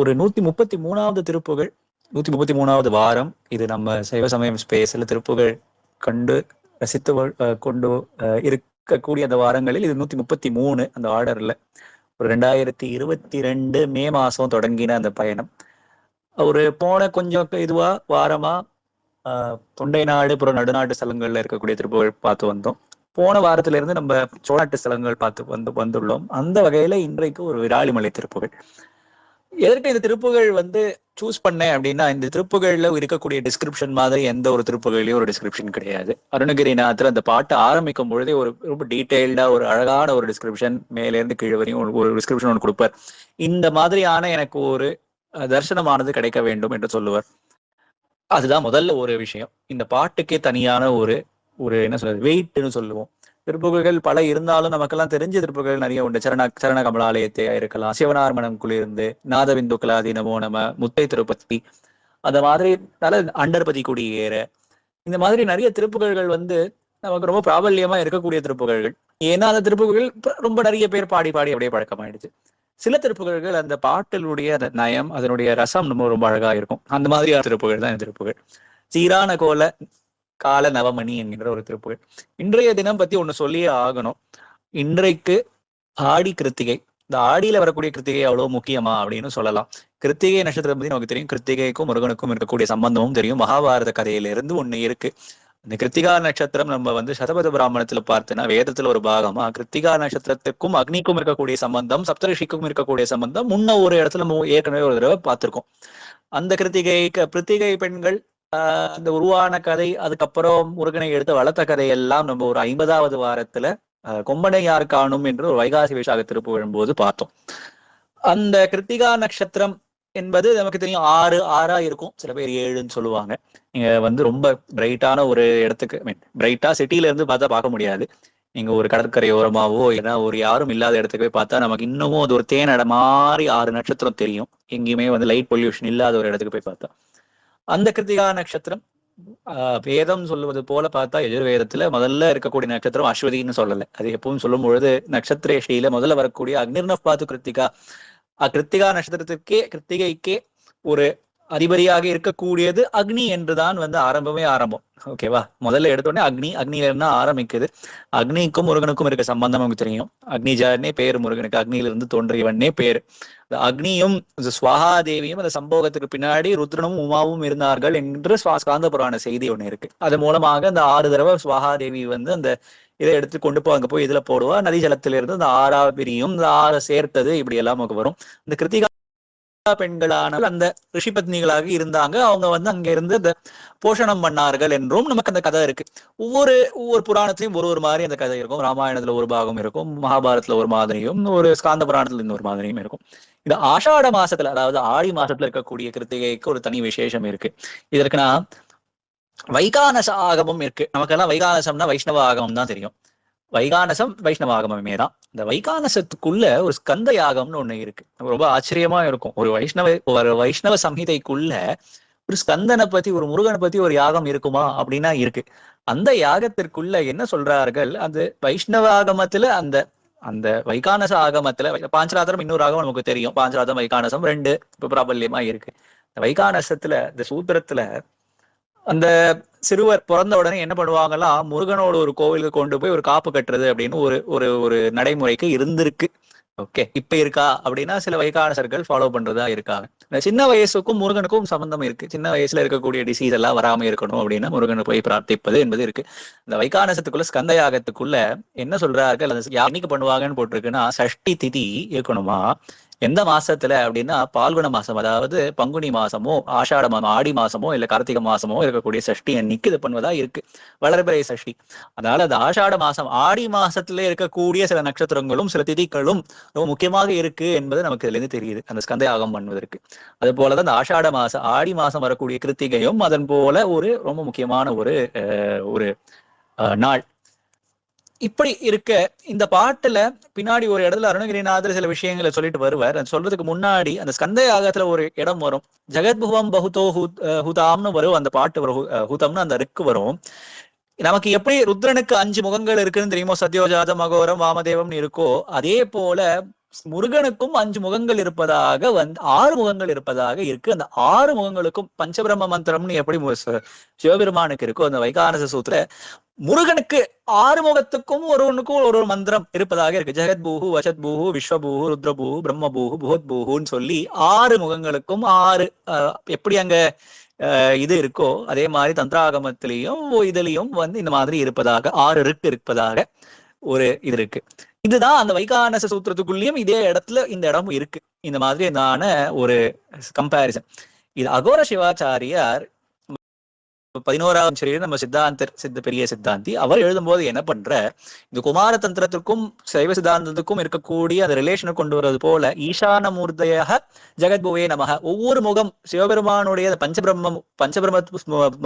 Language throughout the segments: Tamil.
ஒரு நூத்தி முப்பத்தி மூணாவது திருப்புகள் நூத்தி முப்பத்தி மூணாவது வாரம். இது நம்ம சைவ சமயம் ஸ்பேஸ்ல திருப்புகள் கண்டு ரசித்து கொண்டு இருக்கக்கூடிய அந்த வாரங்களில் இது நூத்தி முப்பத்தி மூணு அந்த ஆர்டர்ல ஒரு ரெண்டாயிரத்தி இருபத்தி ரெண்டு மே மாசம் தொடங்கின அந்த பயணம். ஒரு போன கொஞ்சம் இதுவா வாரமா ஆஹ் தொண்டை நாடு புற நடுநாட்டு ஸ்தலங்கள்ல இருக்கக்கூடிய திருப்புகள் பார்த்து வந்தோம். போன வாரத்துல இருந்து நம்ம சோழநாட்டு ஸ்தலங்கள் பார்த்து வந்து வந்துள்ளோம். அந்த வகையில இன்றைக்கு ஒரு விராலிமலை திருப்புகள். எதற்கு இந்த திருப்புகள் வந்து சூஸ் பண்ணேன் அப்படின்னா இந்த திருப்புகள்ல இருக்கக்கூடிய டிஸ்கிரிப்ஷன் மாதிரி எந்த ஒரு திருப்புகழ்லயும் ஒரு டிஸ்கிரிப்ஷன் கிடையாது. அருணகிரிநாதர் அந்த பாட்டு ஆரம்பிக்கும் பொழுதே ஒரு ரொம்ப டீட்டெயில்டா ஒரு அழகான ஒரு டிஸ்கிரிப்ஷன் மேல இருந்து கீழே வரையும் ஒரு- டிஸ்கிரிப்ஷன் ஒன்று கொடுப்பார். இந்த மாதிரியான எனக்கு ஒரு தர்சனமானது கிடைக்க வேண்டும் என்று சொல்லுவார். அதுதான் முதல்ல ஒரு விஷயம். இந்த பாட்டுக்கே தனியான ஒரு ஒரு என்ன சொல்றது வெயிட்னு சொல்லுவோம். திருப்புகழ்கள் பல இருந்தாலும் நமக்கெல்லாம் தெரிஞ்ச திருப்புகழ் நிறைய உண்டு. சரண சரண கமலாலயத்தையா இருக்கலாம். சிவனார் மனம் குளிர்ந்து நாதவிந்துக்களா தினமோ நம்ம முத்தை திருப்பதி. அந்த மாதிரி நல்ல அண்டர்பதி குடியேற இந்த மாதிரி நிறைய திருப்புகழ்கள் வந்து நமக்கு ரொம்ப பிராபல்யமா இருக்கக்கூடிய திருப்புகழ்கள். ஏன்னா அந்த திருப்புகழ்கள் ரொம்ப நிறைய பேர் பாடி பாடி அப்படியே பழக்கமாயிடுச்சு. சில திருப்புகழ்கள் அந்த பாட்டிலுடைய அந்த நயம் அதனுடைய ரசம் ரொம்ப ரொம்ப அழகா இருக்கும். அந்த மாதிரியான திருப்புகழ் தான் இந்த திருப்புகழ். சீரான கோல கால நவமணி என்கின்ற ஒரு திருப்புகழ் இன்றைய தினம் பத்தி ஒண்ணு சொல்லியே ஆகணும். இன்றைக்கு ஆடி கிருத்திகை. இந்த ஆடியில வரக்கூடிய கிருத்திகை அவ்வளவு முக்கியமா அப்படின்னு சொல்லலாம். கிருத்திகை நட்சத்திரம் பத்தி நமக்கு தெரியும். கிருத்திகைக்கும் முருகனுக்கும் இருக்கக்கூடிய சம்பந்தமும் தெரியும். மகாபாரத கதையில இருந்து ஒண்ணு இருக்கு. இந்த கிருத்திகா நட்சத்திரம் நம்ம வந்து சதபத பிராமணத்துல பார்த்தோன்னா வேதத்துல ஒரு பாகமா கிருத்திகா நட்சத்திரத்துக்கும் அக்னிக்கும் இருக்கக்கூடிய சம்பந்தம் சப்தரிஷிக்கும் இருக்கக்கூடிய சம்பந்தம். முன்ன ஒரு இடத்துல ஏற்கனவே ஒரு தடவை பார்த்திருக்கோம். அந்த கிருத்திகை கிருத்திகை பெண்கள் ஆஹ் அந்த உருவான கதை அதுக்கப்புறம் முருகனை எடுத்து வளர்த்த கதை எல்லாம் நம்ம ஒரு ஐம்பதாவது வாரத்துல கொம்பனை யார் காணும் என்று ஒரு வைகாசி விசாக திருப்பு வரும்போது பார்த்தோம். அந்த கிருத்திகா நட்சத்திரம் என்பது நமக்கு தெரியும் ஆறு ஆறா இருக்கும். சில பேர் ஏழுன்னு சொல்லுவாங்க. நீங்க வந்து ரொம்ப பிரைட்டான ஒரு இடத்துக்கு மீன் பிரைட்டா சிட்டில இருந்து பார்த்தா பார்க்க முடியாது. நீங்க ஒரு கடற்கரையோரமாவோ ஏன்னா ஒரு யாரும் இல்லாத இடத்துக்கு போய் பார்த்தா நமக்கு இன்னமும் அது ஒரு தேனடை மாதிரி ஆறு நட்சத்திரம் தெரியும். எங்கேயுமே வந்து லைட் பொல்யூஷன் இல்லாத ஒரு இடத்துக்கு போய் பார்த்தா. அந்த கிருத்திகா நட்சத்திரம் ஆஹ் வேதம் சொல்லுவது போல பார்த்தா எதிர்வேதத்துல முதல்ல இருக்கக்கூடிய நட்சத்திரம் அஸ்வதின்னு சொல்லல. அது எப்பவும் சொல்லும் பொழுது நட்சத்திரேஷியில முதல்ல வரக்கூடிய அக்னிர்னப் பாத்து கிருத்திகா. அஹ் கிருத்திகா நட்சத்திரத்திற்கே கிருத்திகைக்கே ஒரு அதிபதியாக இருக்கக்கூடியது அக்னி என்றுதான் வந்து ஆரம்பமே ஆரம்பம். ஓகேவா முதல்ல எடுத்தோடனே அக்னி அக்னியில இருந்து ஆரம்பிக்குது. அக்னிக்கும் முருகனுக்கும் இருக்க சம்பந்தம் நமக்கு தெரியும். அக்னிஜானே பேர் முருகனுக்கு. அக்னியிலிருந்து தோன்றியவனே பேர். அக்னியும் இந்த தேவியும் அந்த சம்போகத்துக்கு பின்னாடி ருத்ரனும் உமாவும் இருந்தார்கள் என்று சுவா- ஸ்காந்த புராண செய்தி ஒண்ணு இருக்கு. அது மூலமாக அந்த ஆறு தடவை ஸ்வாஹா தேவி வந்து அந்த இதை எடுத்து கொண்டு போய் அங்க போய் இதுல போடுவா. நதி ஜலத்திலிருந்து அந்த ஆறா பிரியும் இந்த ஆறை சேர்த்தது இப்படி எல்லாம் நமக்கு வரும். இந்த கிருத்திகா பெண்களான அந்த ரிஷி பத்னிகளாக இருந்தாங்க. அவங்க வந்து அங்க இருந்து அந்த போஷணம் பண்ணார்கள் என்றும் நமக்கு அந்த கதை இருக்கு. ஒவ்வொரு ஒவ்வொரு புராணத்திலையும் ஒரு ஒரு மாதிரி அந்த கதை இருக்கும். ராமாயணத்துல ஒரு பாகம் இருக்கும். மகாபாரதத்துல ஒரு மாதிரியும் ஒரு ஸ்காந்த புராணத்துல இன்னொரு மாதிரியும் இருக்கும். இது ஆஷாட மாசத்துல அதாவது ஆடி மாசத்துல இருக்கக்கூடிய கிருத்திகைக்கு ஒரு தனி விசேஷம் இருக்கு. இதற்குனா வைகானச ஆகமம் இருக்கு. நமக்கெல்லாம் வைகானசம்னா வைஷ்ணவ ஆகமம் தான் தெரியும். வைகானசம் வைஷ்ணவ ஆகமமே தான். இந்த வைகானசத்துக்குள்ள ஒரு ஸ்கந்த யாகம்னு ஒண்ணு இருக்கு. ரொம்ப ஆச்சரியமா இருக்கும். ஒரு வைஷ்ணவ ஒரு வைஷ்ணவ சம்ஹிதைக்குள்ள ஒரு ஸ்கந்தனை பத்தி ஒரு முருகனை பத்தி ஒரு யாகம் இருக்குமா அப்படின்னா இருக்கு. அந்த யாகத்திற்குள்ள என்ன சொல்றார்கள்? அது வைஷ்ணவ ஆகமத்துல அந்த அந்த வைகானச ஆகமத்துல வை- பாஞ்சராத்திரம் இன்னொரு ஆகமம் நமக்கு தெரியும். பாஞ்சராத்திரம் வைகானசம் ரெண்டு இப்ப பிராபல்யமா இருக்கு. இந்த வைகானசத்துல இந்த சூத்திரத்துல அந்த சிறுவர் பிறந்த உடனே என்ன பண்ணுவாங்கலாம் முருகனோட ஒரு கோவிலுக்கு கொண்டு போய் ஒரு காப்பு கட்டுறது அப்படின்னு ஒரு ஒரு ஒரு நடைமுறைக்கு இருந்திருக்கு. ஓகே இப்ப இருக்கா அப்படின்னா சில வைகானசர்கள் ஃபாலோ பண்றதா இருக்காங்க. இந்த சின்ன வயசுக்கும் முருகனுக்கும் சம்பந்தம் இருக்கு. சின்ன வயசுல இருக்கக்கூடிய டிசீஸ் எல்லாம் வராம இருக்கணும் அப்படின்னா முருகனை போய் பிரார்த்திப்பது என்பது இருக்கு. இந்த வைகானசத்துக்குள்ள ஸ்கந்தயாகத்துக்குள்ள என்ன சொல்றார்கள்? அந்த யா- என்னைக்கு பண்ணுவாங்கன்னு போட்டிருக்குன்னா சஷ்டி திதி இருக்கணுமா? எந்த மாசத்துல அப்படின்னா பால்குண மாசம் அதாவது பங்குனி மாசமோ ஆஷாட மாதம் ஆடி மாசமோ இல்ல கார்த்திகை மாசமோ இருக்கக்கூடிய சஷ்டி அன்னைக்கு இது பண்ணுவதா இருக்கு. வளர்பிறை சஷ்டி. அதனால அது ஆஷாட மாசம் ஆடி மாசத்துல இருக்கக்கூடிய சில நட்சத்திரங்களும் சில திதிகளும் ரொம்ப முக்கியமாக இருக்கு என்பது நமக்கு இதுல இருந்து தெரியுது. அந்த ஸ்கந்த ஆகம் பண்ணுவதற்கு. அது போலதான் அந்த ஆஷாட மாசம் ஆடி மாசம் வரக்கூடிய கிருத்திகையும் அதன் போல ஒரு ரொம்ப முக்கியமான ஒரு ஒரு நாள். இப்படி இருக்க இந்த பாட்டுல பின்னாடி ஒரு இடத்துல அருணகிரிநாதர் சில விஷயங்களை சொல்லிட்டு வருவார். அது சொல்றதுக்கு முன்னாடி அந்த ஸ்கந்த யாகத்துல ஒரு இடம் வரும். ஜெகத்புவம் பகுதோ ஹூத் ஹூதாம்னு வரும் அந்த பாட்டு வரும். ஹுதம்னு ஹூதம்னு அந்த ரிக்கு வரும். நமக்கு எப்படி ருத்ரனுக்கு அஞ்சு முகங்கள் இருக்குன்னு தெரியுமோ? சத்யோஜாத மகோரம் வாமதேவம்னு இருக்கோ? அதே போல முருகனுக்கும் அஞ்சு முகங்கள் இருப்பதாக வந்து ஆறு முகங்கள் இருப்பதாக இருக்கு. அந்த ஆறு முகங்களுக்கும் பஞ்சபிரம்ம மந்திரம்னு எப்படி சிவபெருமானுக்கு இருக்கோ? அந்த வைகானச சூத்திர முருகனுக்கு ஆறு முகத்துக்கும் ஒருவனுக்கும் ஒரு ஒரு மந்திரம் இருப்பதாக இருக்கு. ஜெகத் பூஹு வசத் பூஹு விஸ்வபூஹு ருத்ரபூஹு பிரம்மபூஹு புகத் பூஹுன்னு சொல்லி ஆறு முகங்களுக்கும் ஆறு அஹ், எப்படி அங்க அஹ், இது இருக்கோ அதே மாதிரி தந்திராகமத்திலையும் இதுலயும் வந்து இந்த மாதிரி இருப்பதாக ஆறு இருக்கு இருப்பதாக ஒரு இது இருக்கு. இதுதான் அந்த வைகானச சூத்திரத்துக்குள்ளேயும் இதே இடத்துல இந்த இடமும் இருக்கு. இந்த மாதிரியான ஒரு கம்பாரிசன் இது அகோர சிவாச்சாரியார் பதினோராம் சரியில் நம்ம சித்தாந்தர் சித்த பெரிய சித்தாந்தி அவர் எழுதும்போது என்ன பண்ற? இந்த குமார தந்திரத்திற்கும் சைவ சித்தாந்தத்துக்கும் இருக்கக்கூடிய அந்த ரிலேஷனை கொண்டு வர்றது போல ஈசான மூர்த்தையாக ஜெகத்புவே நமக. ஒவ்வொரு முகம் சிவபெருமானுடைய அந்த பஞ்சபிரம்ம பஞ்சபிரம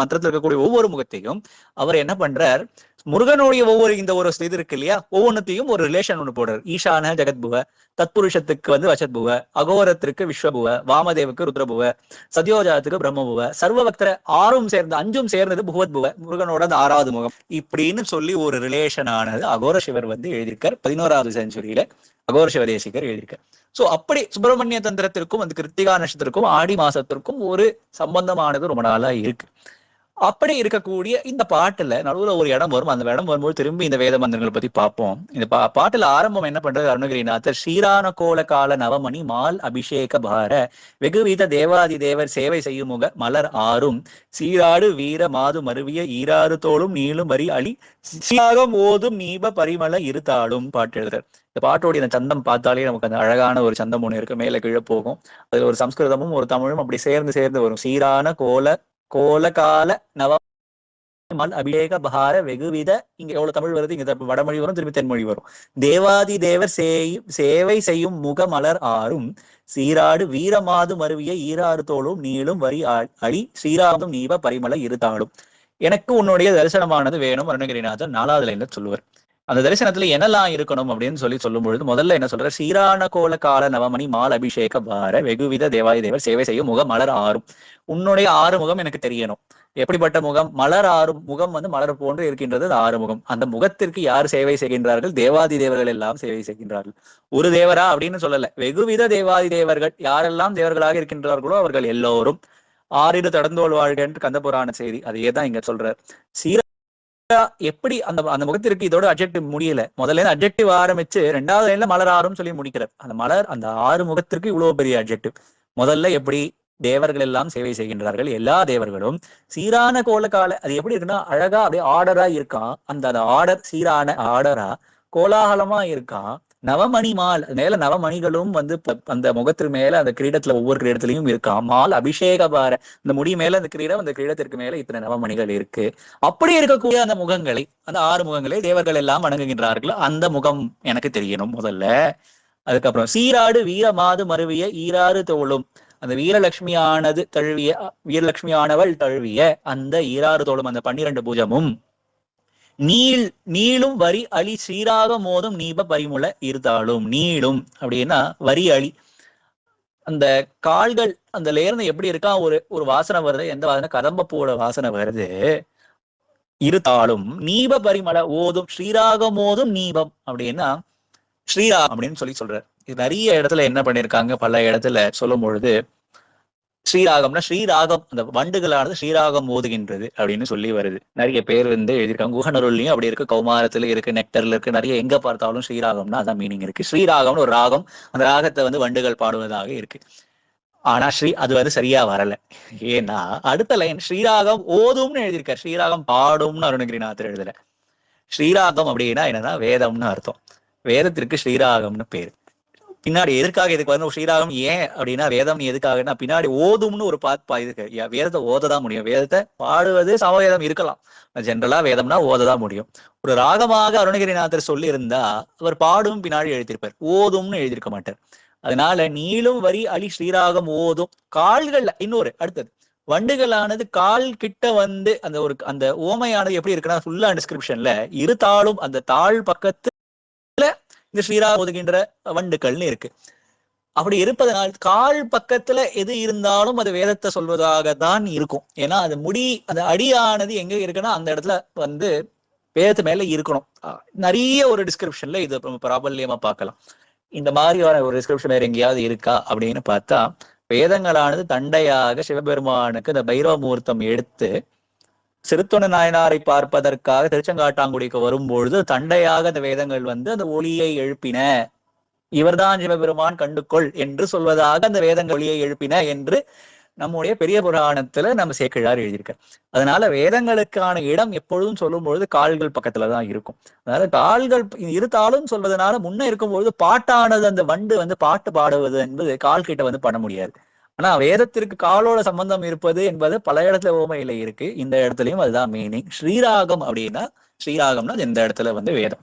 மந்திரத்தில் இருக்கக்கூடிய ஒவ்வொரு முகத்தையும் அவர் என்ன பண்றார்? முருகனுடைய ஒவ்வொரு இந்த ஒரு இது இருக்கு இல்லையா? ஒவ்வொன்றத்தையும் ஒரு ரிலேஷன் ஒன்று போடுறார். ஈஷான ஜெகத்புவ தத்புருஷத்துக்கு வந்து வசத்புவ அகோரத்திற்கு விஸ்வபுவ வாமதேவுக்கு ருத்ரபுவ சத்யோஜாத்துக்கு பிரம்மபுவ சர்வபக்தர ஆறும் சேர்ந்து அஞ்சும் சேர்ந்தது புவத்புவ முருகனோட அந்த ஆறாவது முகம். இப்படின்னு சொல்லி ஒரு ரிலேஷன் ஆனது அகோர சிவர் வந்து எழுதியிருக்கார். பதினோராவது செஞ்சுரியில அகோர சிவதேசிகர் எழுதியிருக்கார். சோ அப்படி சுப்பிரமணிய தந்திரத்திற்கும் அந்த கிருத்திகா நட்சத்திரத்திற்கும் ஆடி மாசத்திற்கும் ஒரு சம்பந்தமானது ரொம்ப நாளா இருக்கு. அப்படி இருக்கக்கூடிய இந்த பாட்டுல நடுவுல ஒரு இடம் வரும். அந்த இடம் வரும்போது திரும்பி இந்த வேத மந்திரங்களை பத்தி பார்ப்போம். இந்த பா பாட்டுல ஆரம்பம் என்ன பண்றது அருணகிரிநாதர்? ஸ்ரீரான கோல கால நவமணி மால் அபிஷேக பார. வெகுவித தேவாதி தேவர் சேவை செய்யும் முக மலர் ஆறும். சீராடு வீர மாது மருவிய ஈராறு தோளும் நீளும் வரி அழி. சீராகம் ஓதும் நீப பரிமள இருத்தாளும் பாட்டு எழுதுறார். இந்த பாட்டோடைய இந்த சந்தம் பார்த்தாலே நமக்கு அந்த அழகான ஒரு சந்தம் ஒன்று இருக்கு. மேல கீழே போகும். அதுல ஒரு சம்ஸ்கிருதமும் ஒரு தமிழும் அப்படி சேர்ந்து சேர்ந்து வரும். சீரான கோல கோலகால நவ மல் அபிஷேக பார வெகுவித இங்க எவ்வளவு தமிழ் வருது? இங்க வடமொழி வரும் திருப்பி தென்மொழி வரும். தேவாதி தேவர் சேயும் சேவை செய்யும் முக மலர் ஆறும் சீராடு வீரமாது மருவிய ஈராறு தோளும் நீளும் வரி அழி அடி ஸ்ரீராமம் நீப பரிமள இருத்தாடும் எனக்கு உன்னுடைய தரிசனமானது வேணும் அருணகிரிநாதர் நாலாவது லைன்ல சொல்லுவார். அந்த தரிசனத்துல என்னெல்லாம் இருக்கணும் அப்படின்னு சொல்லி சொல்லும் பொழுது முதல்ல என்ன சொல்ற சீரான கோல கால நவமணி மால் அபிஷேக பார வெகுவித தேவாதி தேவர் சேவை செய்யும் முகம் மலர் ஆறும். உன்னுடைய ஆறு முகம் எனக்கு தெரியணும். எப்படிப்பட்ட முகம்? மலர் ஆறும். முகம் வந்து மலர் போன்று இருக்கின்றது அது ஆறு முகம். அந்த முகத்திற்கு யார் சேவை செய்கின்றார்கள்? தேவாதி தேவர்கள் எல்லாம் சேவை செய்கின்றார்கள். ஒரு தேவரா அப்படின்னு சொல்லல. வெகுவித தேவாதி தேவர்கள் யாரெல்லாம் தேவர்களாக இருக்கின்றார்களோ அவர்கள் எல்லோரும். ஆறிடு தடந்தோல் வாழ்க என்று கந்த புராண செய்தி அதையே தான் இங்க சொல்றார். சீர எப்படி அந்த அந்த முகத்திற்கு இதோட அப்ஜெக்டிவ் முடியல. முதல்ல அப்ஜெக்டிவ் ஆரம்பிச்சு ரெண்டாவது லைன்ல மலர் ஆறும் சொல்லி முடிக்கிறார். அந்த மலர் அந்த ஆறு முகத்திற்கு இவ்வளவு பெரிய அப்ஜெக்டிவ் முதல்ல எப்படி தேவர்கள் எல்லாம் சேவை செய்கின்றார்கள்? எல்லா தேவர்களும் சீரான கோலக்கால அது எப்படி இருக்குன்னா அழகா அப்படியே ஆர்டரா இருக்கான். அந்த அந்த ஆர்டர் சீரான ஆர்டரா கோலாகலமா இருக்கான். நவமணி மால் மேல நவமணிகளும் வந்து ப- அந்த முகத்திற்கு மேல அந்த கிரீடத்துல ஒவ்வொரு கிரீடத்திலையும் இருக்கா? மால் அபிஷேக பார இந்த முடி மேல அந்த கிரீடம் அந்த கிரீடத்திற்கு மேல இத்தனை நவமணிகள் இருக்கு. அப்படி இருக்கக்கூடிய அந்த முகங்களை அந்த ஆறு முகங்களை தேவர்கள் எல்லாம் வணங்குகின்றார்களோ அந்த முகம் எனக்கு தெரியணும் முதல்ல. அதுக்கப்புறம் சீராடு வீரமாது மருவிய ஈராறு தோளும். அந்த வீரலட்சுமியானது தழுவிய வீரலட்சுமியானவள் தழுவிய அந்த ஈராறு தோளும் அந்த பன்னிரண்டு பூஜமும். நீள் நீளும் வரி அழி சீராக மோதும் நீப பரிமுள இருந்தாலும் நீளும் அப்படின்னா வரி அழி. அந்த கால்கள் அந்த லேர்ந்து எப்படி இருக்கா? ஒரு ஒரு வாசனை வருது. எந்த வாசனை? கதம்ப பூவோட வாசனை வருது. இருத்தாலும் நீப பரிமள ஓதும் ஸ்ரீராகம் ஓதும் நீபம் அப்படின்னா ஸ்ரீராகம் அப்படின்னு சொல்லி சொல்றாரு. இது நிறைய இடத்துல என்ன பண்ணிருக்காங்க? பல இடத்துல சொல்லும் பொழுது ஸ்ரீராகம்னா ஸ்ரீராகம் அந்த வண்டுகளானது ஸ்ரீராகம் ஓதுகின்றது அப்படின்னு சொல்லி வருது. நிறைய பேர் வந்து எழுதியிருக்காங்க. குகநருள்லயும் அப்படி இருக்கு. கௌமாரத்துல இருக்கு நெக்டர்ல இருக்கு. நிறைய எங்க பார்த்தாலும் ஸ்ரீராகம்னா அதான் மீனிங் இருக்கு. ஸ்ரீராகம்னு ஒரு ராகம் அந்த ராகத்தை வந்து வண்டுகள் பாடுவதாக இருக்கு. ஆனா ஸ்ரீ அது வந்து சரியா வரல. ஏன்னா அடுத்த லைன் ஸ்ரீராகம் ஓதும்னு எழுதியிருக்காரு. ஸ்ரீராகம் பாடும்னு அருணகிரிநாதர் எழுதல. ஸ்ரீராகம் அப்படின்னா என்னன்னா வேதம்னு அர்த்தம். வேதத்திற்கு ஸ்ரீராகம்னு பேரு. பின்னாடி எதற்காக இதுக்கு வந்து ஸ்ரீராகம் ஏன் அப்படின்னா வேதம் எதுக்காகன்னா பின்னாடி ஓதும்னு ஒரு பாத் இதுக்கு. வேதத்தை ஓததான் முடியும். வேதத்தை பாடுவது சமவேதம் இருக்கலாம். ஜென்ரலா வேதம்னா ஓததான் முடியும். ஒரு ராகமாக அருணகிரிநாதர் சொல்லி இருந்தா அவர் பாடும் பின்னாடி எழுதியிருப்பார். ஓதும்னு எழுதியிருக்க மாட்டார். அதனால நீளும் வரி அலி ஸ்ரீராகம் ஓதும். கால்கள்ல இன்னொரு அடுத்தது. வண்டுகளானது கால் கிட்ட வந்து அந்த ஒரு அந்த ஓமையானது எப்படி இருக்குன்னா ஃபுல்லா டிஸ்கிரிப்ஷன்ல இரு தாளும் அந்த தாழ் பக்கத்து இந்த ஸ்ரீரா ஒதுகின்ற வண்டுக்கள்னு இருக்கு. அப்படி இருப்பதனால் கால் பக்கத்துல எது இருந்தாலும் அது வேதத்தை சொல்வதாக தான் இருக்கும். ஏன்னா அது முடி அந்த அடியானது எங்க இருக்குன்னா அந்த இடத்துல வந்து வேதத்து மேல இருக்கணும். அஹ் நிறைய ஒரு டிஸ்கிரிப்ஷன்ல இது பிராபல்யமா பார்க்கலாம். இந்த மாதிரியான ஒரு டிஸ்கிரிப்ஷன் வேற எங்கேயாவது இருக்கா அப்படின்னு பார்த்தா வேதங்களானது தண்டையாக சிவபெருமானுக்கு இந்த பைரவ முகூர்த்தம் எடுத்து சிறுத்தொன நாயனாரை பார்ப்பதற்காக திருச்செங்காட்டாங்குடிக்கு வரும்பொழுது தண்டையாக அந்த வேதங்கள் வந்து அந்த ஒளியை எழுப்பின. இவர்தான் சிவபெருமான் கண்டுகொள் என்று சொல்வதாக அந்த வேதங்கள் ஒளியை எழுப்பின என்று நம்முடைய பெரிய புராணத்துல நம்ம சேக்கிழார் எழுதியிருக்கார். அதனால வேதங்களுக்கான இடம் எப்பொழுதும் சொல்லும் பொழுது கால்கள் பக்கத்துல தான் இருக்கும். அதாவது கால்கள் இருத்தாலும் சொல்வதனால முன்ன இருக்கும்பொழுது பாட்டானது அந்த வண்டு வந்து பாட்டு பாடுவது என்பது கால் கிட்ட வந்து பண்ண முடியாது. ஆனா வேதத்திற்கு காலோட சம்பந்தம் இருப்பது என்பது பல இடத்துல ஓமையில இருக்கு. இந்த இடத்துலயும் அதுதான் மீனிங் ஸ்ரீராகம் அப்படின்னா ஸ்ரீராகம்னா அது இந்த இடத்துல வந்து வேதம்.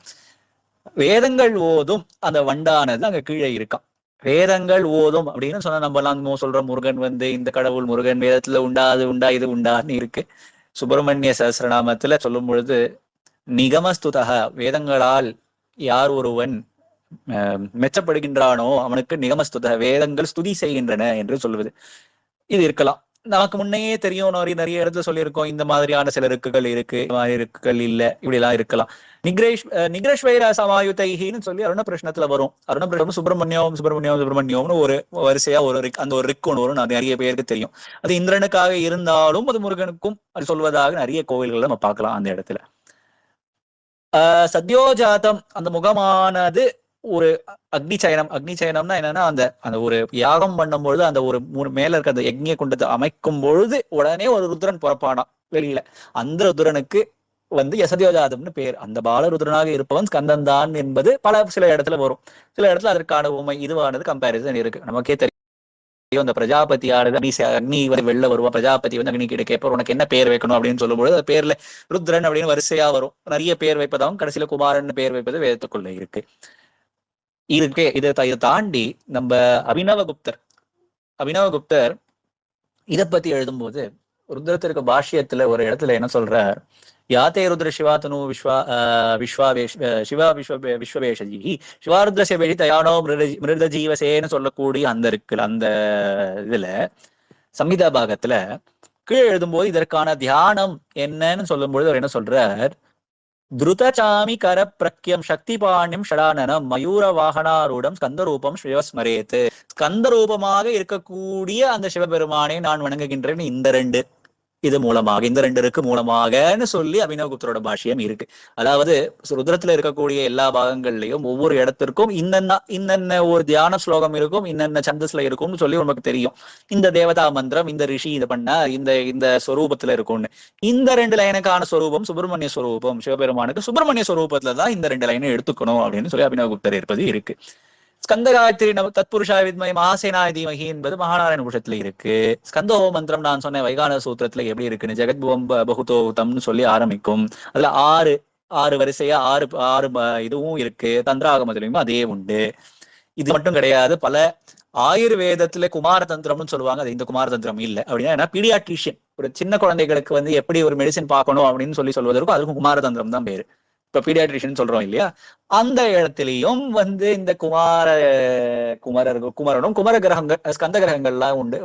வேதங்கள் ஓதும் அந்த வண்டானது அங்க கீழே இருக்கான் வேதங்கள் ஓதும் அப்படின்னு சொன்னா நம்ம எல்லாம் சொல்ற முருகன் வந்து இந்த கடவுள் முருகன் வேதத்துல உண்டா அது உண்டா இது உண்டான்னு இருக்கு. சுப்பிரமணிய சஹசிரநாமத்துல சொல்லும் பொழுது நிகமஸ்துதக வேதங்களால் யார் ஒருவன் மெச்சப்படுகின்றானோ அவனுக்கு நிகமஸ்துத வேதங்கள் ஸ்துதி செய்கின்றன என்று சொல்வது இது இருக்கலாம். நமக்கு முன்னையே தெரியும் நிறைய நிறைய இடத்துல சொல்லியிருக்கோம் இந்த மாதிரியான சில இருக்குகள் இருக்கு இந்த மாதிரி இருக்குகள் இல்ல இப்படி எல்லாம் இருக்கலாம். நிக்ரேஷ் அஹ், நிக்ரேஷ்வைர சமாயுதைகின்னு சொல்லி அருண பிரஷ்னத்துல வரும். அருண பிரஷ்னம் சுப்பிரமணியம் சுப்பிரமணியம் சுப்பிரமணியம்னு ஒரு வரிசையா ஒரு ரிக் அந்த ஒரு ரிக் ஒன்று வரும். அது நிறைய பேருக்கு தெரியும். அது இந்திரனுக்காக இருந்தாலும் அது முருகனுக்கும் அது சொல்வதாக நிறைய கோவில்கள் நம்ம பார்க்கலாம் அந்த இடத்துல. ஆஹ் சத்யோஜாதம் அந்த முகமானது ஒரு அக்னி சயனம் அக்னி சயனம்னா என்னன்னா அந்த அந்த ஒரு யாகம் பண்ணும்பொழுது அந்த ஒரு மூணு மேல இருக்க அந்த யக்ஞ குண்டத்தை அமைக்கும் பொழுது உடனே ஒரு ருத்ரன் புறப்பானான் வெளியில. அந்த ருத்ரனுக்கு வந்து யசதியோஜாதம்னு பேர். அந்த பாலருத்ரனாக இருப்பவன் ஸ்கந்தன் தான் என்பது பல சில இடத்துல வரும். சில இடத்துல அதற்கான உண்மை இதுவானது கம்பேரிசன் இருக்கு. நமக்கே தெரியும் அந்த பிரஜாபதியானது அக்னி அக்னி வந்து வெளில வருவா. பிரஜாபதி வந்து அக்னி கிட்ட கேட்பார். உனக்கு என்ன பேர் வைக்கணும் அப்படின்னு சொல்லும்போது அது பேர்ல ருத்ரன் அப்படின்னு வரிசையா வரும். நிறைய பேர் வைப்பதாகவும் கடைசியில குமாரன் பேர் வைப்பது வேதத்துக்குள்ள இருக்கு. இருக்கு இதை இதை தாண்டி நம்ம அபினவகுப்தர் அபினவகுப்தர் இதை பத்தி எழுதும்போது ருத்ரத்திற்கு பாஷ்யத்துல ஒரு இடத்துல என்ன சொல்றார்? யாத்தே ருத்ர சிவாதனு விஸ்வா விஸ்வாவேஷ் சிவா விஸ்வ விஸ்வவேஷஜி சிவாருத்ரசிய வெடி தயானோ மிருத மிருத ஜீவசேன்னு சொல்லக்கூடிய அந்த இருக்குல்ல அந்த இதுல சம்ஹிதா பாகத்துல கீழே எழுதும்போது இதற்கான தியானம் என்னன்னு சொல்லும்பொழுது அவர் என்ன சொல்றார்? திருதசாமி கர பிரக்யம் சக்தி பாணியம் ஷடானனம் மயூர வாகனாரூடம் ஸ்கந்தரூபம் சிவஸ்மரேத்து ஸ்கந்த ரூபமாக இருக்கக்கூடிய அந்த சிவபெருமானை நான் வணங்குகின்றேன் இந்த ரெண்டு இது மூலமாக இந்த ரெண்டருக்கு மூலமாகன்னு சொல்லி அபினவகுப்தரோட பாஷ்யம் இருக்கு. அதாவது ருத்ரத்துல இருக்கக்கூடிய எல்லா பாகங்கள்லயும் ஒவ்வொரு இடத்திற்கும் இன்னென்ன இன்னென்ன ஒரு தியான ஸ்லோகம் இருக்கும் இன்னென்ன சந்தஸ்ல இருக்கும்னு சொல்லி நமக்கு தெரியும். இந்த தேவதா மந்திரம் இந்த ரிஷி இதை பண்ண இந்த இந்த ஸ்வரூபத்துல இருக்கும்னு. இந்த ரெண்டு லைனுக்கான ஸ்வரூபம் சுப்பிரமணிய ஸ்வரூபம் சிவபெருமானுக்கு சுப்பிரமணிய ஸ்வரூபத்துல தான் இந்த ரெண்டு லைனை எடுத்துக்கணும் அப்படின்னு சொல்லி அபினவகுப்தர் இருப்பது இருக்கு. ஸ்கந்த காயத்ரி நம தத்புருஷா வித்மய மகாசேனாய தீமகி என்பது மகாநாராயண புருஷத்துல இருக்கு. ஸ்கந்தோக மந்திரம் நான் சொன்ன வைகான சூத்திரத்துல எப்படி இருக்குன்னு ஜெகத்புவம் ப- சொல்லி ஆரம்பிக்கும். அதுல ஆறு ஆறு வரிசையா ஆறு ஆறு இதுவும் இருக்கு தந்திராகமத்திலையும் அதே உண்டு. இது மட்டும் கிடையாது பல ஆயுர்வேதத்துல குமார தந்திரம்னு சொல்லுவாங்க அது இந்த குமார தந்திரம் இல்ல. அப்படின்னா பீடியாட்ரிஷியன். ஒரு சின்ன குழந்தைகளுக்கு வந்து எப்படி ஒரு மெடிசின் பார்க்கணும் அப்படின்னு சொல்லி சொல்வதற்கும் அதுக்கும் குமார தந்திரம் தான் பேரு. இப்ப பீடியாட்ரிஷன் சொல்றோம் இல்லையா? அந்த இடத்துலயும் வந்து இந்த குமார குமரர் குமரனும் குமர கிரகங்கள் ஸ்கந்த கிரகங்கள்லாம் உண்டு.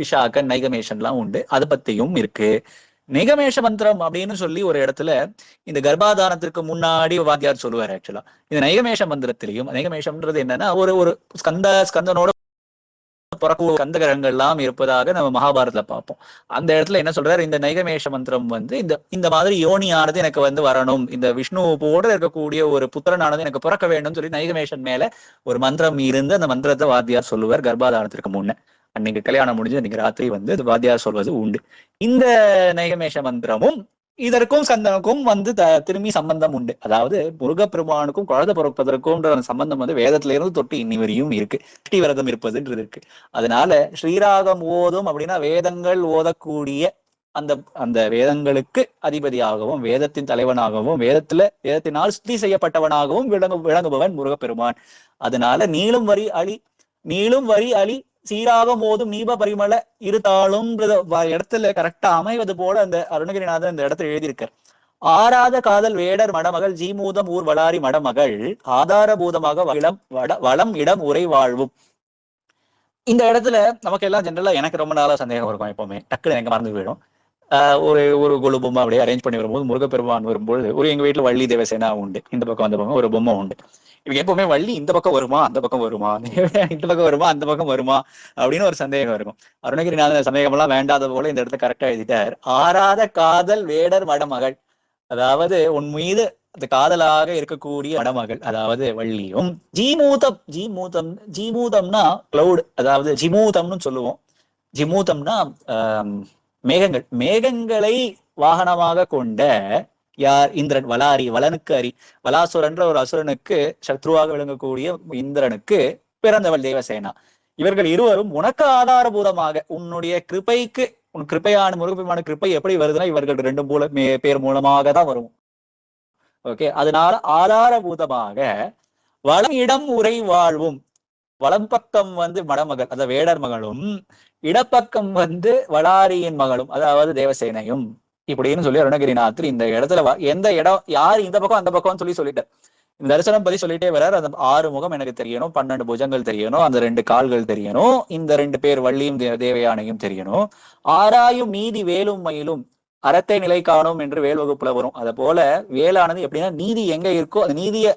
விஷாக்கன் நைகமேஷன்லாம் உண்டு. அதை பத்தியும் இருக்கு. நிகமேஷ மந்திரம் அப்படின்னு சொல்லி ஒரு இடத்துல இந்த கர்ப்பாதானத்திற்கு முன்னாடி வாத்தியார் சொல்லுவார் ஆக்சுவலா இந்த நைகமேஷ மந்திரத்திலையும் நைகமேஷம்ன்றது என்னன்னா ஒரு ஒரு ஸ்கந்த ஸ்கந்தனோட பிறப்பு ஸ்கந்த கிரகங்கள்லாம் இருப்பதாக நம்ம மகாபாரதத்துல பார்ப்போம். அந்த இடத்துல என்ன சொல்றாரு? இந்த நைகமேஷ மந்திரம் வந்து இந்த இந்த மாதிரி யோனியானது எனக்கு வந்து வரணும். இந்த விஷ்ணு போட இருக்கக்கூடிய ஒரு புத்திரனானது எனக்கு பிறக்க வேண்டும் சொல்லி நைகமேஷன் மேல ஒரு மந்திரம் இருந்து அந்த மந்திரத்தை வாத்தியார் சொல்லுவார் கர்ப்பாதானத்திற்கு முன்ன. அன்னைக்கு கல்யாணம் முடிஞ்சு அன்னைக்கு ராத்திரி வந்து வாத்தியார் சொல்வது உண்டு. இந்த நைகமேஷ மந்திரமும் இதற்கும் சந்தனுக்கும் வந்து த- திரும்பி சம்பந்தம் உண்டு. அதாவது முருகப்பெருமானுக்கும் குழந்தை பிறப்பதற்கும்ன்ற சம்பந்தம் வந்து வேதத்துல இருந்து தொட்டு இன்னி வரையும் இருக்கு. ஸ்ரீ விரதம் இருப்பதுன்றது இருக்கு. அதனால ஸ்ரீராகம் ஓதும் அப்படின்னா வேதங்கள் ஓதக்கூடிய அந்த அந்த வேதங்களுக்கு அதிபதியாகவும் வேதத்தின் தலைவனாகவும் வேதத்துல வேதத்தினால் ஸ்துதி செய்யப்பட்டவனாகவும் விளங்கு விளங்குபவன் முருகப்பெருமான். அதனால நீளும் வரி அழி நீளும் வரி அழி சீராக மோதும் நீப பரிமள இருத்தாலும் இடத்துல கரெக்டா அமைவது போல அந்த அருணகிரிநாதன் அந்த இடத்துல எழுதியிருக்கார். ஆராத காதல் வேடர் மடமகள் ஜீமூதம் ஊர் வளாரி மடமகள் ஆதாரபூதமாக வளம் வட வளம் இடம் உரை வாழ்வும். இந்த இடத்துல நமக்கு எல்லாம் ஜென்ரலா எனக்கு ரொம்ப நாளா சந்தேகம் இருக்கும் எப்பவுமே. டக்குனு எனக்கு மறந்து போயிடும். ஒரு ஒரு கொலு பொம்மை அப்படியே அரேஞ்ச் பண்ணி வரும்போது முருகப்பெருமான் வரும்போது ஒரு எங்க வீட்டுல வள்ளி தேவசேனா உண்டு. இந்த பக்கம் அந்த பக்கம் ஒரு பொம்மை உண்டு. இவங்க எப்பவுமே வள்ளி இந்த பக்கம் வருமா அந்த பக்கம் வருமா இந்த பக்கம் வருமா அந்த பக்கம் வருமா அப்படின்னு ஒரு சந்தேகம் இருக்கும். அருணகிரிநாதன் சந்தேகம் எல்லாம் வேண்டாத போல இந்த இடத்த கரெக்டா எழுதிட்டார். ஆறாத காதல் வேடர் மடமகள் அதாவது உன் மீது அந்த காதலாக இருக்கக்கூடிய மடமகள் அதாவது வள்ளியும். ஜீமூதம் ஜீமூதம் ஜீமூதம்னா கிளவுட் அதாவது ஜிமூதம்னு சொல்லுவோம். ஜிமூதம்னா ஆஹ் மேகங்கள். மேகங்களை வாகனமாக கொண்ட யார்? இந்திரன் வலாரி வலனுக்கு அரி வலாசுரன்ற ஒரு அசுரனுக்கு சத்ருவாக விளங்கக்கூடிய இந்திரனுக்கு பிறந்தவள் தேவசேனா. இவர்கள் இருவரும் உனக்கு ஆதாரபூதமாக உன்னுடைய கிருபைக்கு உன் கிருபையான முருகப்பெருமான கிருப்பை எப்படி வருதுன்னா இவர்கள் ரெண்டு மூல மே- பேர் மூலமாக தான் வரும். ஓகே அதனால ஆதாரபூதமாக வளம் இடம் உரை வாழ்வும். வலம் பக்கம் வந்து மடமகள் அந்த வேடர் மகளும் இடப்பக்கம் வந்து வளாரியின் மகளும் அதாவது தேவசேனையும். இப்படின்னு சொல்லி அருணகிரிநாதர் இந்த இடத்துல வ- எந்த இடம் யார் இந்த பக்கம் அந்த பக்கம்னு சொல்லி சொல்லிட்டார். இந்த தரிசனம் பத்தி சொல்லிட்டே வர்றாரு. அந்த ஆறு முகம் எனக்கு தெரியணும் பன்னெண்டு புஜங்கள் தெரியணும் அந்த ரெண்டு கால்கள் தெரியணும் இந்த ரெண்டு பேர் வள்ளியும் தேவயானையும் தெரியணும். ஆராயும் நீதி வேலும் மயிலும் அறத்தை நிலை காணும் என்று வேல் வகுப்புல வரும். அத போல வேலானது எப்படின்னா நீதி எங்க இருக்கோ அந்த நீதியை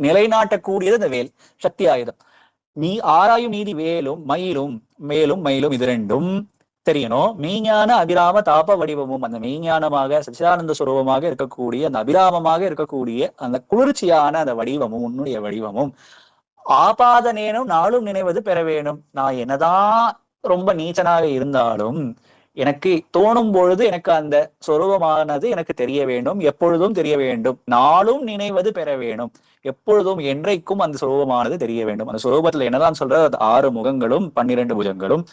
நிலைநாட்டக்கூடியது அந்த வேல் சக்தி ஆயுதம் நீ ஆராயும் நீதி வேலும் மயிலும் மேலும் மயிலும் இது ரெண்டும் தெரியணும். மெய்ஞான அபிராம தாப வடிவமும் அந்த மெய்ஞானமாக சச்சிதானந்த சுரூபமாக இருக்கக்கூடிய அந்த அபிராமமாக இருக்கக்கூடிய அந்த குளிர்ச்சியான அந்த வடிவமும் உன்னுடைய வடிவமும். ஆபாதனேனும் நாளும் நினைவது பெற வேணும் நான் என்னதான் ரொம்ப நீச்சனாக இருந்தாலும் எனக்கு தோணும் பொழுது எனக்கு அந்த சொரூபமானது எனக்கு தெரிய வேண்டும் எப்பொழுதும் தெரிய வேண்டும். நாளும் நினைவது பெற வேணும் எப்பொழுதும் என்றைக்கும் அந்த சுரூபமானது தெரிய வேண்டும். அந்த சுரூபத்துல என்னதான் சொல்ற அது ஆறு முகங்களும் பன்னிரண்டு புஜங்களும்.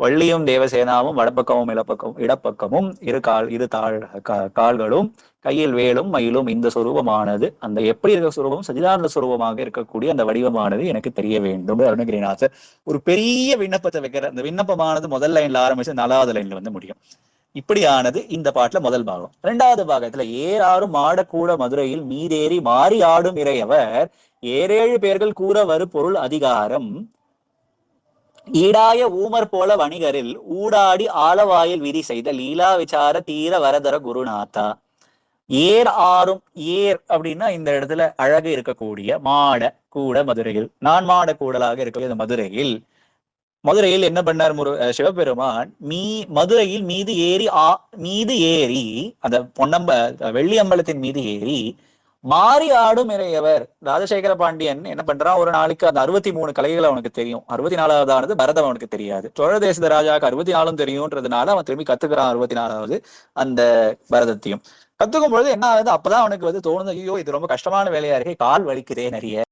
வள்ளியும் தேவசேனாவும் வடப்பக்கமும் இடப்பக்கம் இடப்பக்கமும் இரு கால் இரு தாழ் கா- கால்களும் கையில் வேலும் மயிலும் இந்த சுரூபமானது. அந்த எப்படி இருக்க சுரூபம்? சஜிதானந்த சுரூபமாக இருக்கக்கூடிய அந்த வடிவமானது எனக்கு தெரிய வேண்டும். அருணகிரிநாதர் ஒரு பெரிய விண்ணப்பத்தை வைக்கிற அந்த விண்ணப்பமானது முதல் லைன்ல ஆரம்பிச்சு நாலாவது லைன்ல வந்து முடியும். இப்படியானது இந்த பாட்டுல முதல் பாகம். இரண்டாவது பாகத்துல ஏறாரும் மாடக்கூட மதுரையில் மீதேறி மாறி ஆடும் இறையவர் ஏழேழு பேர்கள் கூற வரு பொருள் அதிகாரம். ஈடாய ஊமர் போல வணிகரில் ஊடாடி ஆளவாயில் விதி செய்த லீலா விசார தீர வரதர குருநாதா. ஏர் ஆறும் ஏர் அப்படின்னா இந்த இடத்துல அழகு இருக்கக்கூடிய மாட கூட மதுரையில். நான் மாட கூடலாக இருக்கக்கூடிய இந்த மதுரையில். மதுரையில் என்ன பண்ணார் முரு சிவபெருமான்? மீ மதுரையில் மீது ஏறி ஆ மீது ஏறி அந்த பொன்னம்ப வெள்ளி அம்பலத்தின் மீது ஏறி மாறி ஆடும் இறையவர் ராஜசேகர பாண்டியன் என்ன பண்றான்? ஒரு நாளைக்கு அந்த அறுபத்தி மூணு கலைகள் அவனுக்கு தெரியும். அறுபத்தி நாலாவது ஆனது பரதம் அவனுக்கு தெரியாது. சோழ தேசத ராஜாவுக்கு அறுபத்தி நாலும் தெரியும்ன்றதுனால அவன் திரும்பி கத்துக்கிறான் அறுபத்தி நாலாவது அந்த பரதத்தையும். கத்துக்கும் பொழுது என்ன ஆகுது? அப்பதான் அவனுக்கு வந்து தோணுது ஐயோ இது ரொம்ப கஷ்டமான வேலையா இருக்கு கால் வலிக்குதே நிறைய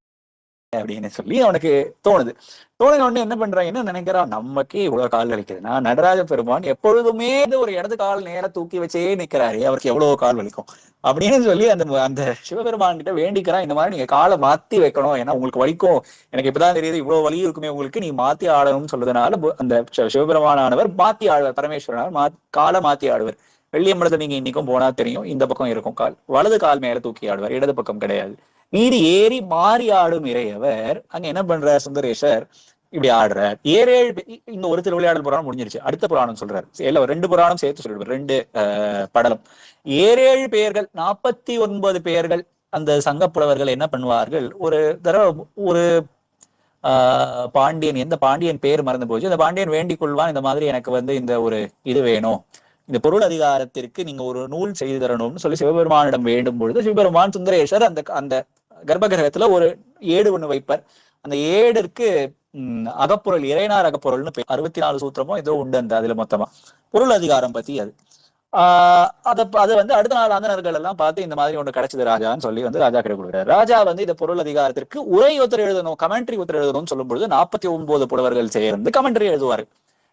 அப்படின்னு சொல்லி அவனுக்கு தோணுது. தோணுன உடனே என்ன பண்றான்? என்ன நினைக்கிறான் நமக்கே இவ்வளவு கால் வலிக்குது. நான் நடராஜ பெருமான் எப்பொழுதுமே இந்த ஒரு இடது கால் நேரம் தூக்கி வச்சே நிக்கிறாரு அவருக்கு எவ்வளவு கால் வலிக்கும் அப்படின்னு சொல்லி அந்த அந்த சிவபெருமான் கிட்ட வேண்டிக்கிறான் இந்த மாதிரி நீங்க காலை மாத்தி வைக்கணும் ஏன்னா உங்களுக்கு வலிக்கும். எனக்கு இப்பதான் தெரியுது இவ்வளவு வலி இருக்குமே உங்களுக்கு நீ மாத்தி ஆடணும்னு சொல்றதுனால அந்த சிவபெருமானானவர் மாத்தி ஆடுவார் பரமேஸ்வரனார் மா காலை மாத்தி ஆடுவார். வெள்ளியம்பலத்தை நீங்க இன்னைக்கும் போனா தெரியும். இந்த பக்கம் இருக்கும் கால். வலது கால் மேல தூக்கி ஆடுவார். இடது பக்கம் கிடையாது. நீதி ஏறி மாறி ஆடும் இறையவர் அங்க என்ன பண்றார் சுந்தரேஷர்? இப்படி ஆடுறார். ஏழேழு பே- இந்த ஒரு திருவிளையாடல் புராணம் முடிஞ்சிருச்சு. அடுத்த புராணம் சொல்றாரு. இல்ல ரெண்டு புராணம் சேர்த்து சொல்லிடுவார். ரெண்டு படலம். ஏழேழு பேர்கள் நாற்பத்தி ஒன்பது பேர்கள் அந்த சங்க புலவர்கள் என்ன பண்ணுவார்கள்? ஒரு தடவை ஒரு ஆஹ் பாண்டியன் எந்த பாண்டியன் பேர் மறந்து போச்சு? அந்த பாண்டியன் வேண்டிக் கொள்வான். இந்த மாதிரி எனக்கு வந்து இந்த ஒரு இது வேணும். இந்த பொருள் அதிகாரத்திற்கு நீங்க ஒரு நூல் செய்து தரணும்னு சொல்லி சிவபெருமானிடம் வேண்டும் பொழுது சிவபெருமான் சுந்தரேஸ்வர் அந்த அந்த கர்ப்பகிரகத்துல ஒரு ஏடு ஒண்ணு வைப்பார். அந்த ஏடிற்கு உம் அகப்பொருள் இறைனார் அகப்பொருள்னு அறுபத்தி நாலு சூத்திரமோ ஏதோ உண்டு அந்த அதுல மொத்தமா. பொருள் அதிகாரம் பத்தி அது. ஆஹ் அத அது வந்து அடுத்த நாள் அந்தனர்கள் எல்லாம் பார்த்து இந்த மாதிரி ஒண்ணு கிடைச்சது ராஜான்னு சொல்லி வந்து ராஜா கிட்ட கொடுக்குறாரு. ராஜா வந்து இந்த பொருள் அதிகாரத்திற்கு உரை ஒருத்தர் எழுதணும் கமெண்ட்ரி ஒருத்தர் எழுதணும்னு சொல்லும் பொழுது நாற்பத்தி ஒன்பது புலவர்கள் சேர்ந்து கமெண்ட்ரி எழுதுவாரு.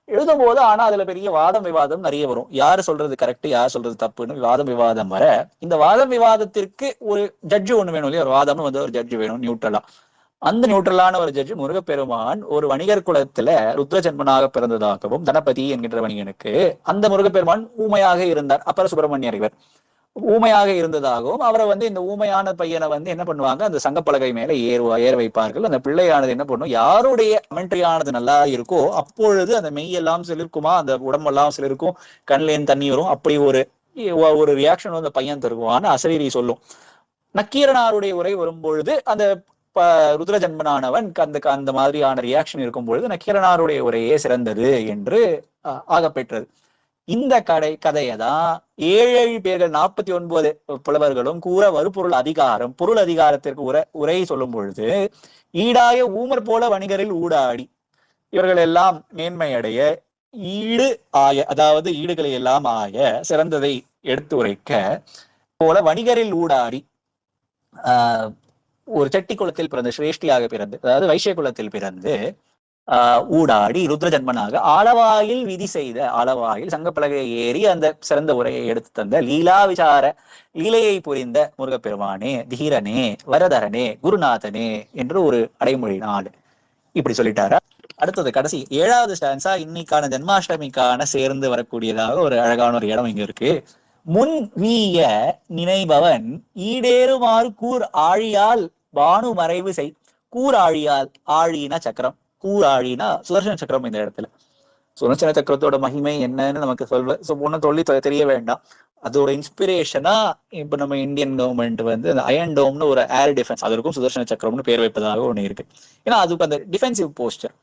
எழுதும் போது ஆனா அதுல பெரிய வாதம் விவாதம் நிறைய வரும். யாரு சொல்றது கரெக்ட் யார் சொல்றது தப்புன்னு வாதம் விவாதம் வர இந்த வாதம் விவாதத்திற்கு ஒரு ஜட்ஜு ஒண்ணு வேணும் இல்லையா? ஒரு வாதம்னு வந்து ஒரு ஜட்ஜு வேணும் நியூட்ரலா அந்த நியூட்ரலான ஒரு ஜட்ஜு முருகப்பெருமான் ஒரு வணிகர் குலத்துல ருத்ர ஜென்மனாக பிறந்ததாகவும் தனபதி என்கின்ற வணிகனுக்கு அந்த முருகப்பெருமான் ஊமையாக இருந்தார். அப்பர சுப்பிரமணியர் இவர். ஊமையாக இருந்ததாகவும் அவரை வந்து இந்த ஊமையான பையனை வந்து என்ன பண்ணுவாங்க? அந்த சங்கப்பலகை மேல ஏறுவா ஏற வைப்பார்கள். அந்த பிள்ளையானது என்ன பண்ணும்? யாருடைய கமெண்ட்ரியானது நல்லா இருக்கோ அப்பொழுது அந்த மெய்யெல்லாம் சிலிர்க்குமா? அந்த உடம்பெல்லாம் சிலிருக்கும். கண்லேருந்து தண்ணி வரும். அப்படி ஒரு ஒரு ரியாக்ஷன் வந்து பையன் தருவான்னு அசரீரி சொல்லும். நக்கீரனாருடைய உரை வரும்பொழுது அந்த ப ருத்ர ஜன்மனானவன் அந்த அந்த மாதிரியான ரியாக்ஷன் இருக்கும் பொழுது நக்கீரனாருடைய உரையே சிறந்தது என்று அஹ், ஆகப்பெற்றது. இந்த கடை கதையை தான் ஏழு ஏழு பேர்கள் நாற்பத்தி ஒன்பது புலவர்களும் கூற வருபொருள் அதிகாரம் பொருள் அதிகாரத்திற்கு உரை உரை சொல்லும் பொழுது ஈடாய ஊமர் போல வணிகரில் ஊடாடி இவர்கள் எல்லாம் மேன்மையடைய ஈடு ஆய அதாவது ஈடுகளை எல்லாம் ஆய சிறந்ததை எடுத்து உரைக்க போல வணிகரில் ஊடாடி ஆஹ் ஒரு செட்டி குலத்தில் பிறந்து சிரேஷ்டியாக பிறந்து அதாவது வைசிய குலத்தில் பிறந்து ஊடாடி ருத்ர ஜன்மனாக ஆளவாயில் விதி செய்த ஆளவாயில் சங்கப்பலகையை ஏறி அந்த சிறந்த உரையை எடுத்து தந்த லீலா விசார லீலையை புரிந்த முருகப்பெருமானே தீரனே வரதரனே குருநாதனே என்று ஒரு அடைமொழி நாடு. இப்படி சொல்லிட்டாரா? அடுத்தது கடைசி ஏழாவது ஸ்டான்ஸா இன்னைக்கான ஜன்மாஷ்டமிக்கான சேர்ந்து வரக்கூடியதாக ஒரு அழகான ஒரு இடம் இங்க இருக்கு. முன் வீய நினைபவன் ஈடேறுமாறு கூர் ஆழியால் பானு மறைவு செய் கூர் ஆழியால் ஆழினா சக்கரம். கூழாழினா சுதர்சன சக்கரம் இந்த இடத்துல. சுதர்சன சக்கரத்தோட மகிமை என்னன்னு நமக்கு சொல்வ ஒன்னும் சொல்லி தெ- தெரிய வேண்டாம். அதோட இன்ஸ்பிரேஷனா இப்ப நம்ம இந்தியன் கவர்மெண்ட் வந்து அந்த அயன் டோம்னு ஒரு ஏர் டிஃபென்ஸ் அதற்கும் சுதர்சன சக்கரம்னு பேர் வைப்பதாக ஒன்று இருக்கு. ஏன்னா அதுக்கு அந்த டிஃபென்சிவ் போஸ்டர்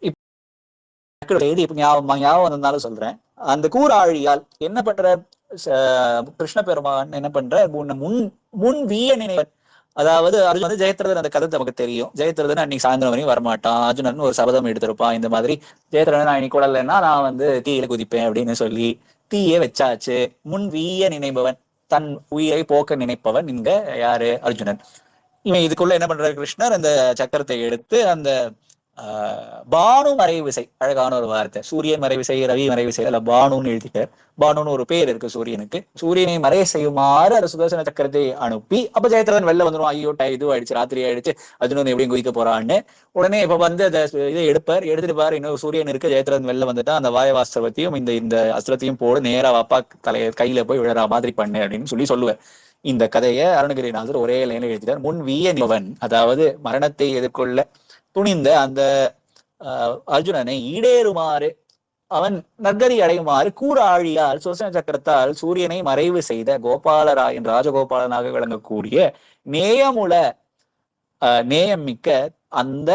இப்போ இப்ப ஞாபகம் ஞாபகம் வந்ததுனால சொல்றேன். அந்த கூராழியால் என்ன பண்ற கிருஷ்ண பெருமான் என்ன பண்ற முன் முன் முன் வீய நினைவன் அதாவது அர்ஜுன் வந்து ஜெயத்ரதன் அந்த கதை நமக்கு தெரியும். ஜெயத்ரதன் அன்னைக்கு சாயந்தரம் வரையும் வரமாட்டான். அர்ஜுனன் ஒரு சபதம் எடுத்திருப்பான். இந்த மாதிரி ஜெயத்ரதன் நான் இன்னைக்கு கூடலன்னா நான் வந்து தீயில குதிப்பேன் அப்படின்னு சொல்லி தீயே வச்சாச்சு. முன் வீய நினைப்பவன் தன் உயிரை போக்க நினைப்பவன் இங்க யாரு? அர்ஜுனன். இவன் இதுக்குள்ள என்ன பண்றாரு கிருஷ்ணர்? அந்த சக்கரத்தை எடுத்து அந்த ஆஹ், பானு மறைவிசை. அழகான ஒரு வார்த்தை. சூரியன் மறைவிசை ரவி மறைவிசை அல்ல பானுன்னு எழுதிட்டார். பானுன்னு ஒரு பேர் இருக்கு சூரியனுக்கு. சூரியனை மறைய செய்யுமாறு அந்த சுதர்சன சக்கரத்தை அனுப்பி அப்ப ஜெயத்ரதன் வெளில வந்துடும் ஐயோ டை இது ஆயிடுச்சு ராத்திரி ஆயிடுச்சு. அர்ஜுனன் எப்படியும் குதிக்க போறான்னு. உடனே இப்ப வந்து அதை இதை எடுப்பார். எடுத்துட்டு பாரு இன்னொரு சூரியன் இருக்கு. ஜெயத்ரதன் வெளில வந்துட்டா அந்த வாயவாஸ்திரத்தையும் இந்த இந்த அஸ்திரத்தையும் போடு. நேரா அப்பா தலைய கையில போய் விழற மாதிரி பண்ணு அப்படின்னு சொல்லி சொல்லுவேன் இந்த கதையை அருணகிரிநாதர் ஒரே லைன்ல எழுதிட்டார். முன் வீயன் அதாவது மரணத்தை எதிர்கொள்ள துணிந்த அந்த அர்ஜுனனை ஈடேறுமாறு அவன் நற்கதி அடையுமாறு கூறாழியால் சுசன சக்கரத்தால் சூரியனை மறைவு செய்த கோபாலராயன் ராஜகோபாலனாக விளங்கக்கூடிய நேயமுல ஆஹ், நேயம் மிக்க அந்த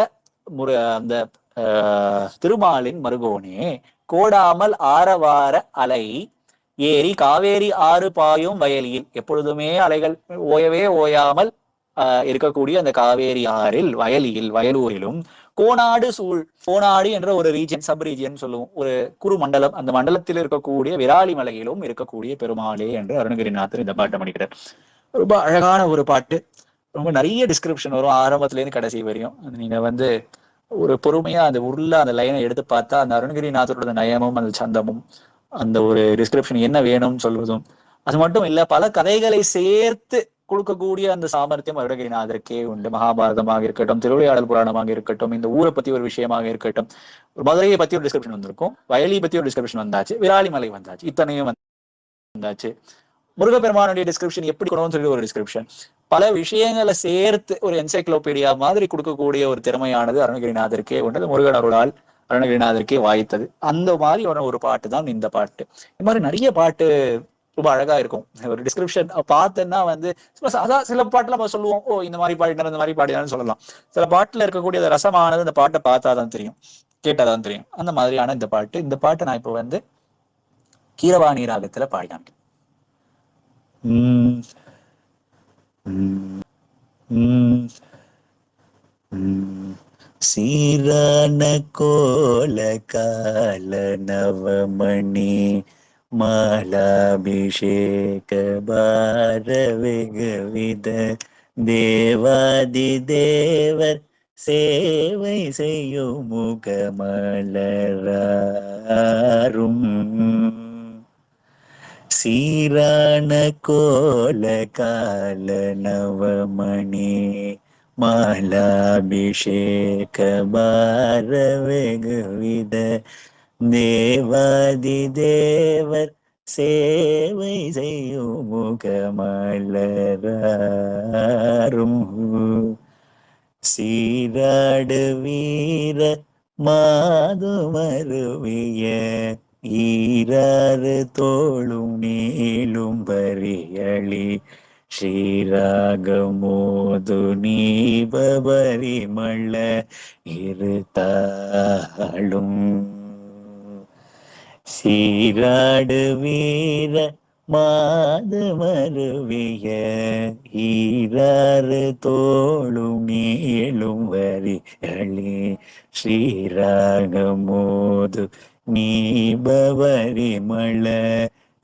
முரு அந்த ஆஹ், திருமாலின் மருகோனே கோடாமல் ஆரவார அலை ஏரி காவேரி ஆறு பாயும் வயலில் எப்பொழுதுமே அலைகள் ஓயவே ஓயாமல் இருக்கக்கூடிய அந்த காவேரி ஆறில் வயலில் வயலூரிலும் கோனாடு சூழ் கோனாடு என்ற ஒரு ரீஜன் சப் ரீஜியன் சொல்லுவோம். ஒரு குறு மண்டலம் அந்த மண்டலத்தில் இருக்கக்கூடிய விராலி மலையிலும் இருக்கக்கூடிய பெருமாளே என்று அருணகிரிநாதர் இந்த பாட்டை பண்ணிக்கிறார் ரொம்ப அழகான ஒரு பாட்டு. ரொம்ப நிறைய டிஸ்கிரிப்ஷன் வரும். ஆரம்பத்துலேருந்து கடைசி வரையும். அது நீங்க வந்து ஒரு பொறுமையா அந்த உள்ள அந்த லைனை எடுத்து பார்த்தா அந்த அருணகிரிநாதரோட நயமும் அந்த சந்தமும் அந்த ஒரு டிஸ்கிரிப்ஷன் என்ன வேணும்னு சொல்வதும் அது மட்டும் இல்ல பல கதைகளை சேர்த்து கொடுக்கக்கூடிய அந்த சாமர்த்தியம் அருணகிரிநாதருக்கே உண்டு. மகாபாரதமாக இருக்கட்டும் திருவிளையாடல் புராணமாக இருக்கட்டும் இந்த ஊரை பத்தி ஒரு விஷயமாக இருக்கட்டும். ஒரு மதுரையை பத்தி ஒரு டிஸ்கிரிப்ஷன் வந்திருக்கும் வயலி பத்தி ஒரு டிஸ்கிரிப்ஷன் வந்தாச்சு விராலிமலை வந்தாச்சு இத்தனையும் வந்தாச்சு. முருகப்பெருமானுடைய டிஸ்கிரிப்ஷன் எப்படி கொடுக்கணும்னு சொல்லி ஒரு டிஸ்கிரிப்ஷன் பல விஷயங்களை சேர்த்து ஒரு என்சைக்ளோபீடியா மாதிரி கொடுக்கக்கூடிய ஒரு திறமையானது அருணகிரிநாதருக்கே உண்டு. முருகன் அருளால் அருணகிரிநாதருக்கே வாய்த்தது. அந்த மாதிரி ஒரு ஒரு பாட்டு தான் இந்த பாட்டு. இந்த மாதிரி நிறைய பாட்டு ரொம்ப அழகா இருக்கும். ஒரு டிஸ்கிரிப்ஷன் பார்த்தேன்னா வந்து அதான் சில பாட்டுல நம்ம சொல்லுவோம் ஓ இந்த மாதிரி பாடினார் இந்த மாதிரி பாடினார்னு சொல்லலாம். சில பாட்டுல இருக்கக்கூடிய அந்த ரசமானது இந்த பாட்டை பார்த்தாதான் தெரியும் கேட்டாதான் தெரியும். அந்த மாதிரியான இந்த பாட்டு இந்த பாட்டை நான் இப்போ வந்து கீரவாணி ராகத்துல பாடி உம் உம் உம் உம் சீரான கோல கால நவமணி. மாலாபிஷேக பாரவிகவித தேவாதி தேவர் சேவை செய்யும் முகமலராரும். சீரான கோல கால நவமணி மாலாபிஷேக பாரவேகவித தேவாதி தேவர் சேவை செய்யும் முகமலரும் சீராடு வீர மாதுமருவிய ஈராறு தோளும் நீளும் பரியளி. ஸ்ரீராகமோது நீபபரிமள இருத்தாளும் சீராடு வீர மாதமருவிய ஈராறு தோளும் நீளும் வரிகளே ஸ்ரீராகமோது நீபவரி மழ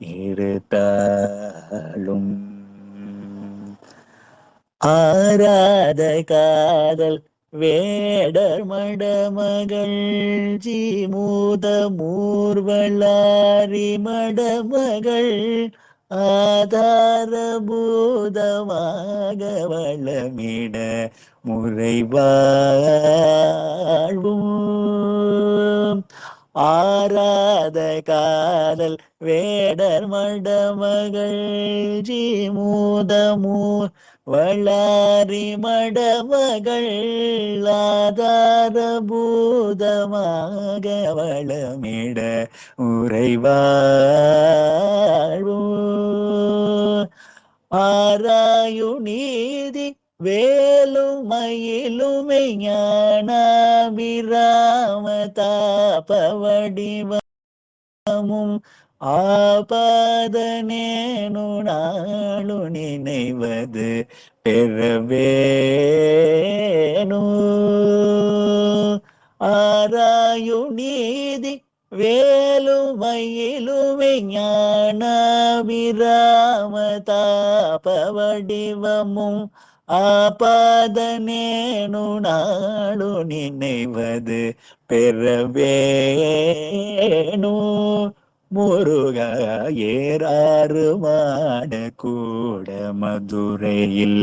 இருத்தாலும். ஆராத காதல் வேடர் மடமகள் ஜீமூத மூர்வளாரி மடமகள் ஆதாரபூதமாக வளமிட முறைவாழ்வும். ஆராத காதல் வேடர் மடமகள் ஜீமூதமூர் வளாரி மடமகள் ஆதாரபூதமாக வளமிட உறைவாழ்வு. ஆராயு நீதி வேலும் ஞானாபிராம தாப வடிவமும் ஆபாதனேனு நாளு நினைவது பெறவேனு. ஆராயு நீதி வேலும் மயிலுமை ஞானாபிராம தாபவடிவமும் ஆபாதனேனு நாளு நினைவது பெறவேனு. முருக ஏறாறு மாட கூட மதுரையில்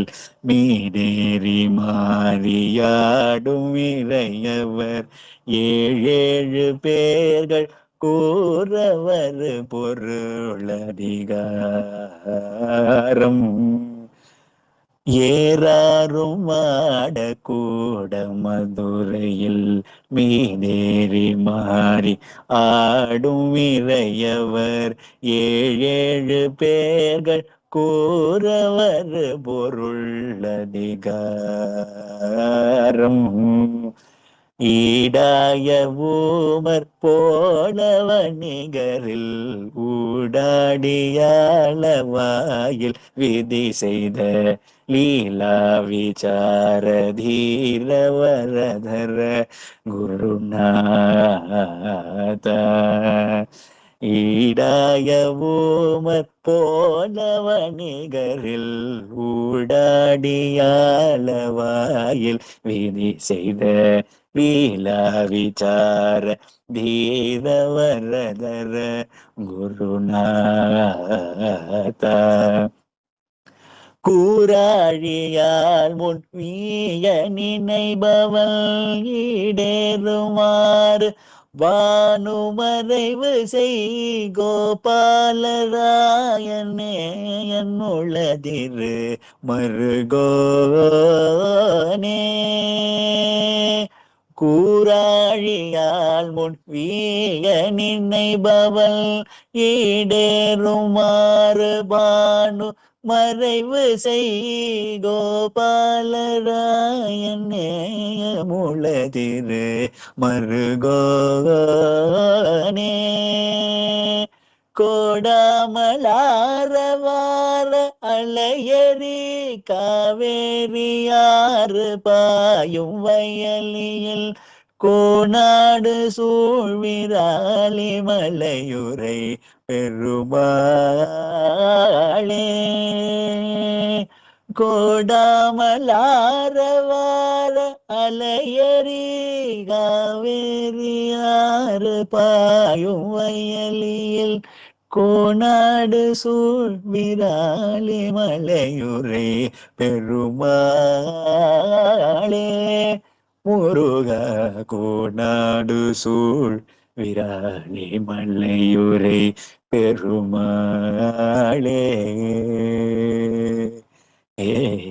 மீதேறி மாறியாடும் இறையவர் ஏழேழு பேர்கள் கூறவர் பொருளதிகாரம். ஏறாரும் ஆடக்கூட மதுரையில் மீதேறி மாறி ஆடும் இறையவர் ஏழேழு பேர்கள் கூறவர் பொருள் அதிகாரம். ஈடாய ஊமர் போலவ நிகரில் ஊடாடியாளவாயில் விதி செய்த லீலா விசார தீர வரதர குருநாத. ஈடாய ஊமர் போலவ ஊடாடியாளவாயில் விதி செய்த வீலா விசார தீர குருநாதா. குருநாத கூறாழியால் முன் வீய நினைபவள் ஈடேறுமாறு வானுமறைவு செய் கோபாலராயனே என்னுள்ளதிரு மருகோனே. கூறாழியால் முன் வீய நினைபவள் ஈடேறுமாறு பானு மறைவு செய் கோபாலராயனே முளதிரு மருகோனே கோடாமலாரவார அலையரி காவேரியாறு பாயும் வயலியில் கோநாடு சூழ்விராலி மலையுரை பெருமாளே கோடாமலாரவார அலையறி காவேரியாறு பாயும் வயலியில் கோநாடு சூழ் விராலி மலையுரே பெருமாளே. முருக கோநாடு சூழ் விராலி மலையுரை பெருமாளே. ஏ.